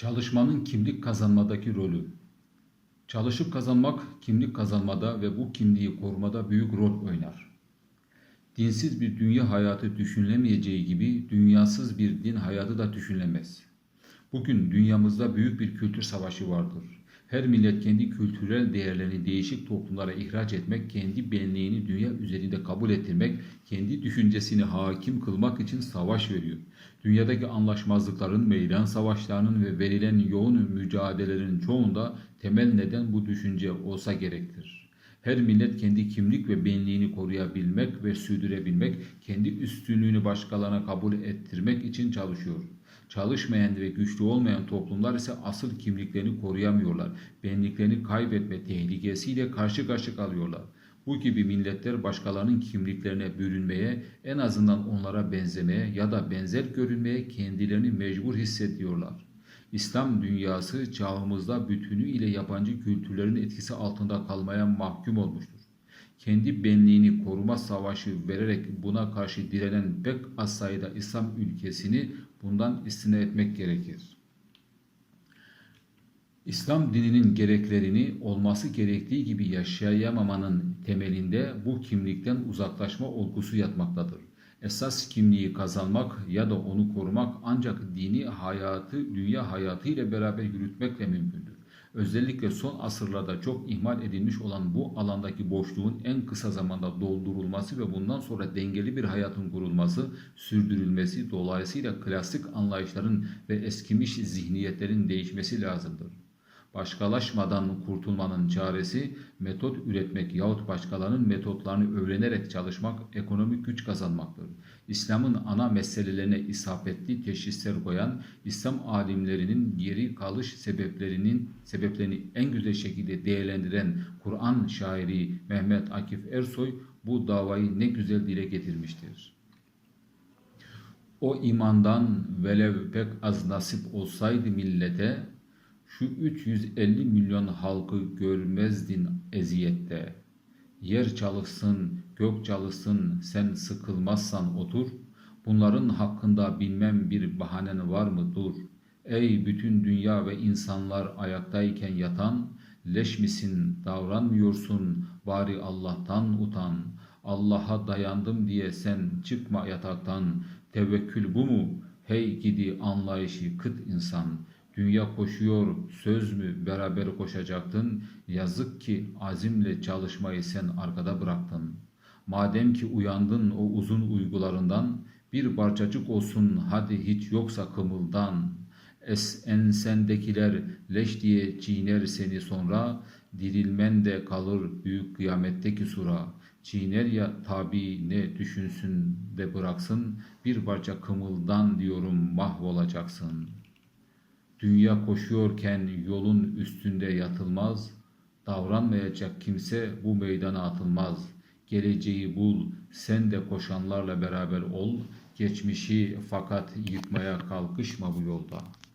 Çalışmanın kimlik kazanmadaki rolü. Çalışıp kazanmak kimlik kazanmada ve bu kimliği korumada büyük rol oynar. Dinsiz bir dünya hayatı düşünülemeyeceği gibi dünyasız bir din hayatı da düşünülemez. Bugün dünyamızda büyük bir kültür savaşı vardır. Her millet kendi kültürel değerlerini değişik toplumlara ihraç etmek, kendi benliğini dünya üzerinde kabul ettirmek, kendi düşüncesini hakim kılmak için savaş veriyor. Dünyadaki anlaşmazlıkların, meydan savaşlarının ve verilen yoğun mücadelelerin çoğunda temel neden bu düşünce olsa gerektir. Her millet kendi kimlik ve benliğini koruyabilmek ve sürdürebilmek, kendi üstünlüğünü başkalarına kabul ettirmek için çalışıyor. Çalışmayan ve güçlü olmayan toplumlar ise asıl kimliklerini koruyamıyorlar. Benliklerini kaybetme tehlikesiyle karşı karşı kalıyorlar. Bu gibi milletler başkalarının kimliklerine bürünmeye, en azından onlara benzemeye ya da benzer görünmeye kendilerini mecbur hissediyorlar. İslam dünyası çağımızda bütünüyle yabancı kültürlerin etkisi altında kalmaya mahkum olmuştur. Kendi benliğini koruma savaşı vererek buna karşı direnen pek az sayıda İslam ülkesini bundan istina etmek gerekir. İslam dininin gereklerini olması gerektiği gibi yaşayamamanın temelinde bu kimlikten uzaklaşma olgusu yatmaktadır. Esas kimliği kazanmak ya da onu korumak ancak dini hayatı dünya hayatı ile beraber yürütmekle mümkündür. Özellikle son asırlarda çok ihmal edilmiş olan bu alandaki boşluğun en kısa zamanda doldurulması ve bundan sonra dengeli bir hayatın kurulması, sürdürülmesi dolayısıyla klasik anlayışların ve eskimiş zihniyetlerin değişmesi lazımdır. Başkalaşmadan kurtulmanın çaresi metot üretmek yahut başkalarının metotlarını öğrenerek çalışmak ekonomik güç kazanmaktır. İslam'ın ana meselelerine isabetli teşhisler koyan İslam alimlerinin geri kalış sebeplerinin sebeplerini en güzel şekilde değerlendiren Kur'an şairi Mehmet Akif Ersoy bu davayı ne güzel dile getirmiştir. O imandan velev pek az nasip olsaydı millete şu 350 milyon halkı görmezdin eziyette. Yer çalışsın, gök çalışsın, sen sıkılmazsan otur. Bunların hakkında bilmem bir bahanen var mı dur. Ey bütün dünya ve insanlar ayaktayken yatan, leş misin davranmıyorsun, bari Allah'tan utan. Allah'a dayandım diye sen çıkma yataktan. Tevekkül bu mu? Hey gidi anlayışı kıt insan.'' Dünya koşuyor, söz mü beraber koşacaktın? Yazık ki azimle çalışmayı sen arkada bıraktın. Madem ki uyandın o uzun uygularından, bir parçacık olsun hadi hiç yoksa kımıldan. Es ensendekiler leş diye çiğner seni sonra, dirilmen de kalır büyük kıyametteki sura. Çiğner ya tabi ne düşünsün de bıraksın, bir parça kımıldan diyorum mahvolacaksın.'' Dünya koşuyorken yolun üstünde yatılmaz, davranmayacak kimse bu meydana atılmaz. Geleceği bul, sen de koşanlarla beraber ol, geçmişi fakat yıkmaya kalkışma bu yolda.''